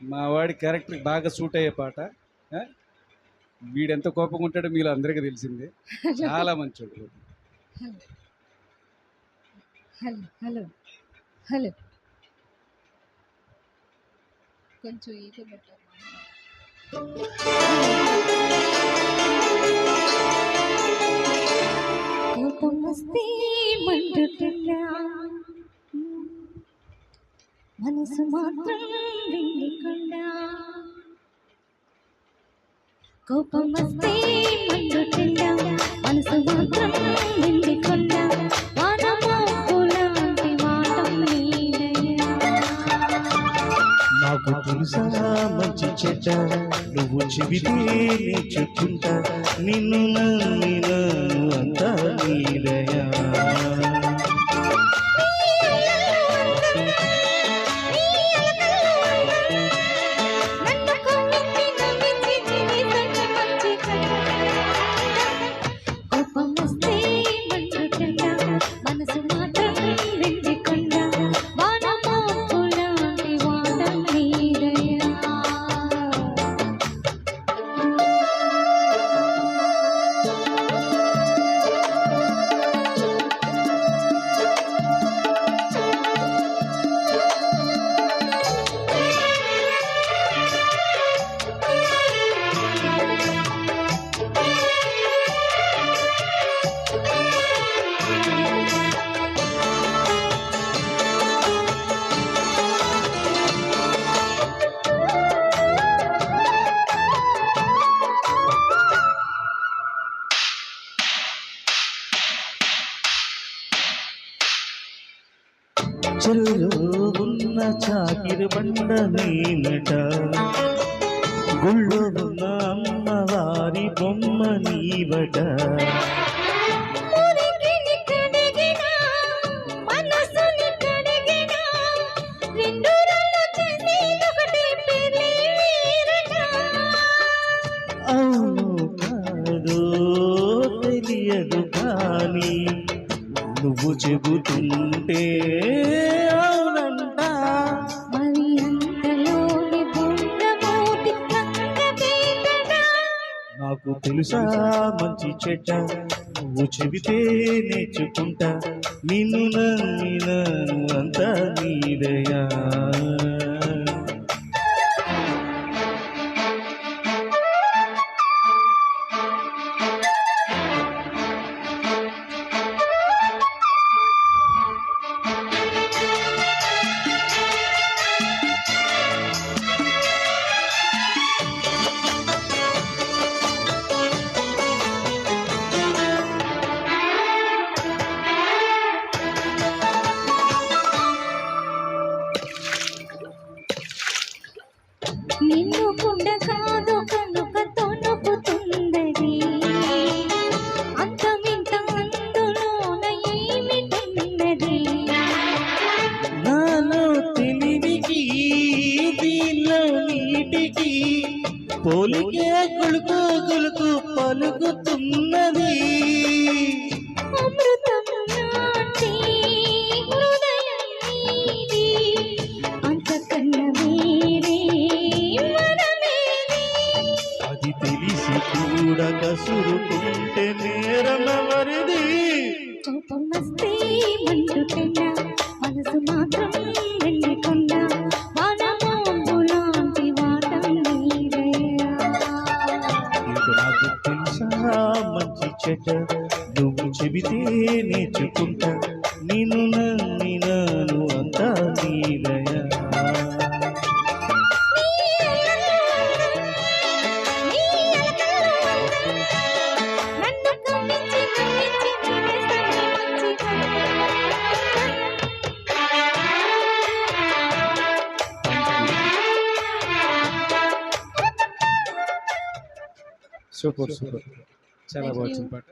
మా వాడి క్యారెక్టర్ బాగా సూట్ అయ్యే పాట వీడెంత కోపంగా ఉంటాడో మీరు అందరికీ తెలిసిందే. చాలా మంచోడు హలో హలో హలో. కొంచెం మనసు మాత్రం వెండికొండా. కోపం వస్తే మండుతుందా మనసు మాత్రం వెండికొండా. వానమోపులాంటి వాటం నీడయ్యా నాకు తెలుసా మంచి చెడ్డ. నువ్వు చెబితే నేర్చుకుంటా నిన్ను నమ్మినాను చెరువులో ఉన్న చాకిరి బండ నేనట గుళ్ళో ఉన్న అమ్మవారి బొమ్మ నీవట. అవును కాదో తెలియదు కానీ నువ్వు చెబుతుంటే అవునంట. నాకు తెలుసా మంచి చెడ్డ నువ్వు చెబితే నేర్చుకుంటా. నిన్ను నమ్మినాను అంతా నీదయా నిన్ను కుండ కాదు కనుక తొణుకుతుందది. అంతమింత అందులోన ఏమిటున్నది నాలో తెలివికి దీనిలో నీటికి పోలికే కొలుకు కొలుకు పలుకుతున్నది. కూడా కసురుకుంటే నేరమవరిది మనసు మాత్రం వెళ్ళికొండ మంచి చెడ్డ. నువ్వు చెబితే నేర్చుకుంటా. నిన్ను నమ్మినాను అంతా నీదయా సూపర్ సూపర్ చాలా బాగా వచ్చింది పాట